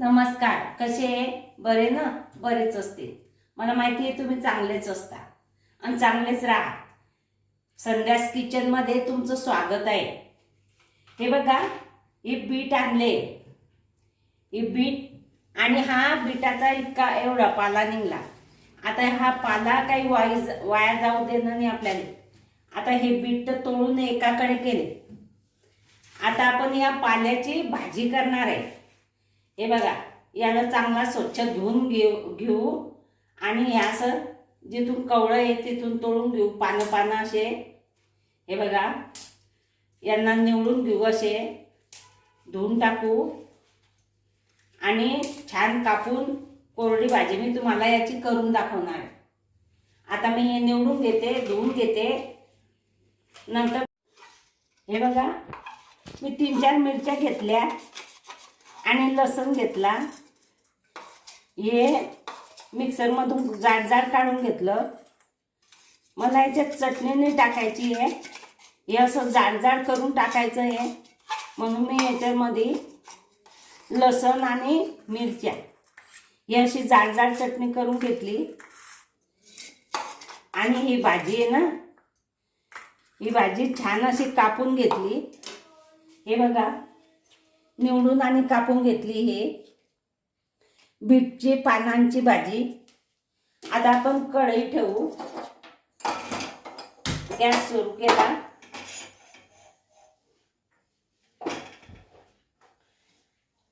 नमस्कार कसे आहे? बरे ना? बरेच असतील. मला माहिती आहे तुम्ही चांगलेच असता. आणि चांगलेच राहा. संध्यास किचनमध्ये तुमचं स्वागत आहे. हे बघा हे बीट आणले. हे बीट आणि हा बीटाचा इतका एवढा पाला निघला. आता हा पाला काही वाई वाया जाऊ देणं नाही आपल्याला. आता हे बीट तर तोडून एकाकडे केले. आता आपण या पाल्याची भाजी करणार आहे. हे बघा याला चांगला स्वच्छ धुवून घेऊ घेऊ. आणि हे असं जिथून कवळं आहे तिथून तोडून घेऊ पानं पानं असे. हे बघा यांना निवडून घेऊ असे. धुवून टाकू. आणि छान कापून कोरडी भाजी मी तुम्हाला याची करून दाखवणार. आता मी हे निवडून घेते धुवून घेते. नंतर हे बघा मी तीन चार मिरच्या घेतल्या. आणि लसूण घेतला. हे मिक्सरमधून जाड जाड काढून घेतलं. मला याच्यात चटणी नाही टाकायची आहे हे असं जाड जाड करून टाकायचं आहे म्हणून मी याच्यामध्ये लसण आणि मिरच्या ही अशी जाड जाड चटणी करून घेतली. आणि ही भाजी आहे ना ही भाजी छान अशी कापून घेतली. हे बघा. निवडून आणि कापून घेतली हे. बीटची पानांची भाजी. आता आपण कढई ठेवू. गॅस सुरू केला.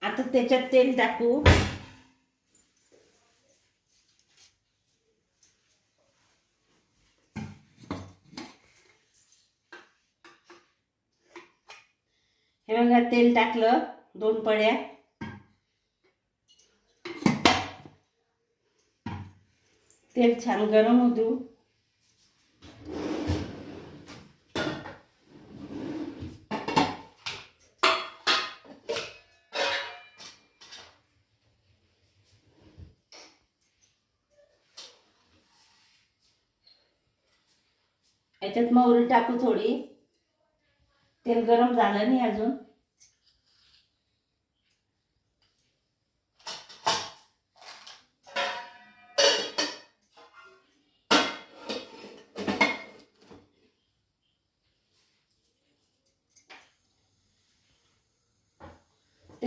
आता त्याच्यात तेल टाकू. हे बघा तेल टाकलं. दोन पळ्या. तेल छान गरम होऊ देऊ. याच्यात मोहरी टाकू थोडी. तेल गरम झालं नाही अजून.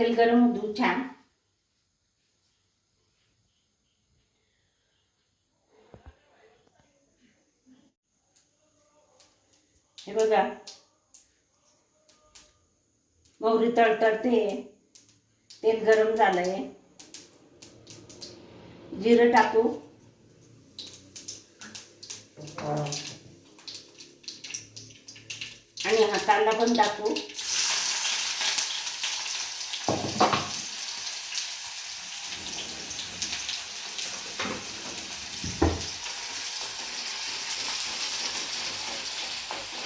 तेल गरम होऊ छान. हे बघा. मोहरी तळतळते. तेल गरम झालंय. जिरं टाकू. आणि हा कांदा पण टाकू.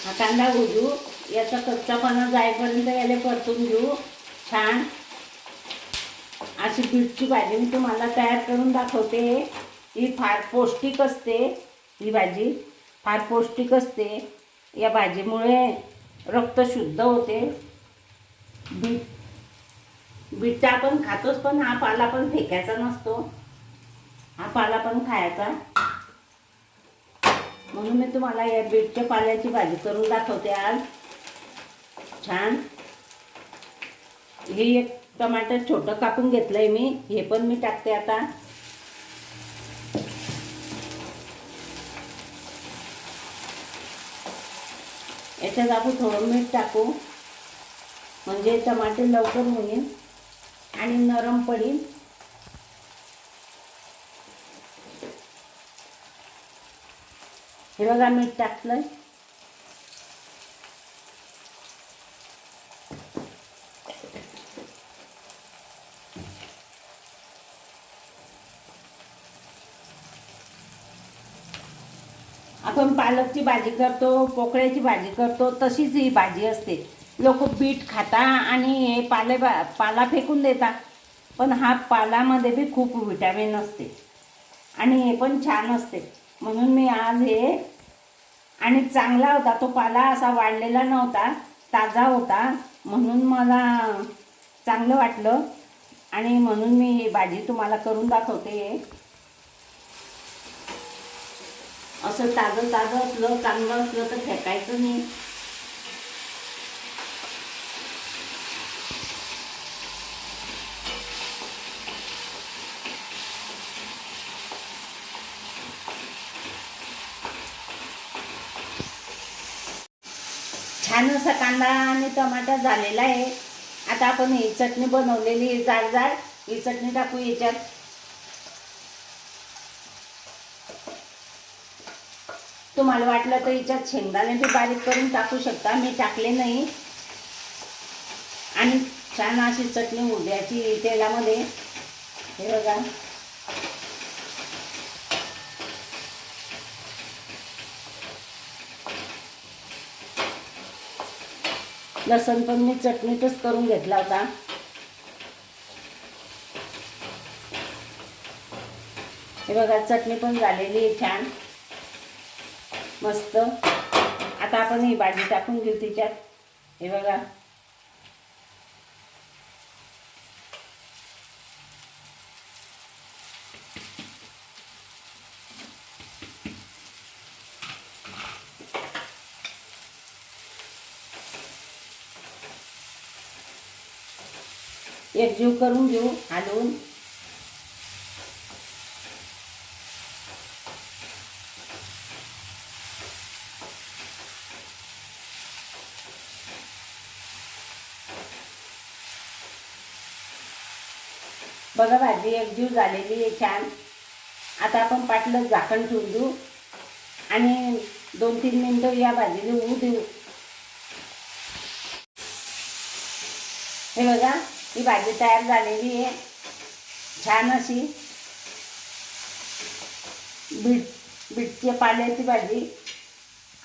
हा कांदा भुजू याचा कच्चापणा जाईपर्यंत याला परतून घेऊ. छान. अशी बीटची भाजी मी तुम्हाला तयार करून दाखवते. ही फार पौष्टिक असते ही भाजी. फार पौष्टिक असते. या भाजीमुळे रक्त शुद्ध होते. बीट बीटचा आपण खातोच पण हा पाला पण फेकायचा नसतो. हा पाला पण खायचा. म्हणून मी तुम्हाला या बीटच्या पाल्याची भाजी करून दाखवते आज. छान. हे एक टमाटर छोटं कापून घेतलंय मी. हे पण मी टाकते आता. याच्यात आपण थोडं मीठ टाकू. म्हणजे टमाटे लवकर होईल आणि नरम पडेल. हे बघा मीठ टाकलं आपण पालकची भाजी करतो पोकळ्याची भाजी करतो तशीच ही भाजी असते. लोक बीट खाता आणि हे पाले पाला फेकून देतात. पण हा पालामध्ये बी खूप विटॅमिन असते. आणि हे पण छान असते. म्हणून मी आज हे आणि चांगला होता तो पाला असा वाढलेला नव्हता ताजा होता म्हणून मला चांगलं वाटलं. आणि म्हणून मी ही भाजी तुम्हाला करून दाखवते असं ताजं ताजं असलं चांगलं असलं तर फेकायचं नाही. छान असा कांदा आणि टमाटा झालेला आहे. आता आपण ही चटणी बनवलेली आहे जाड जाड. ही चटणी टाकू याच्यात. तुम्हाला वाटलं तर याच्यात शेंगदाणे बी बारीक करून टाकू शकता. मी टाकले नाही. आणि छान अशी चटणी उद्याची तेलामध्ये. हे बघा. लसण पण मी चटणीतच करून घेतला होता. हे बघा चटणी पण झालेली आहे छान. मस्त. आता आपण ही भाजी टाकून घेऊ तिच्यात. हे बघा. एकजीव करून घेऊ हलवून बघा भाजी एकजीव झालेली आहे छान. आता आपण पाटलं झाकण ठेवून देऊ. आणि दोन तीन मिनटं या भाजीला होऊ देऊ हे बघा. ही भाजी तयार झालेली आहे. छान अशी बीट बीटची पाल्याची भाजी.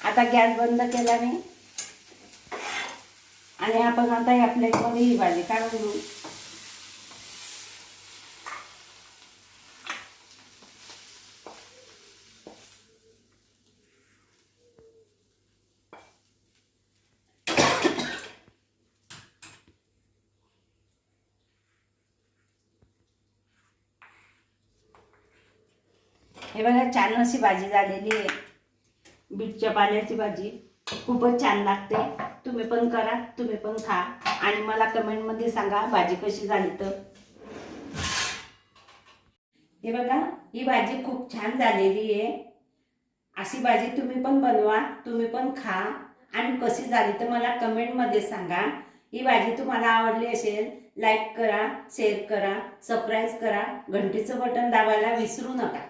आता गॅस बंद केला मी आणि आपण आता या प्लेटमध्ये ही भाजी काढून घेऊ. हे बघा छान अशी भाजी झालेली आहे. बीटच्या पाल्याची भाजी खूपच छान लागते. तुम्ही पण करा तुम्ही पण खा. आणि मला कमेंटमध्ये सांगा भाजी कशी झाली तर. हे बघा ही भाजी खूप छान झालेली आहे. अशी भाजी तुम्ही पण बनवा तुम्ही पण खा. आणि कशी झाली तर मला कमेंटमध्ये सांगा. ही भाजी तुम्हाला आवडली असेल लाईक करा शेअर करा सबस्क्राईब करा. घंटीचं बटन दाबायला विसरू नका.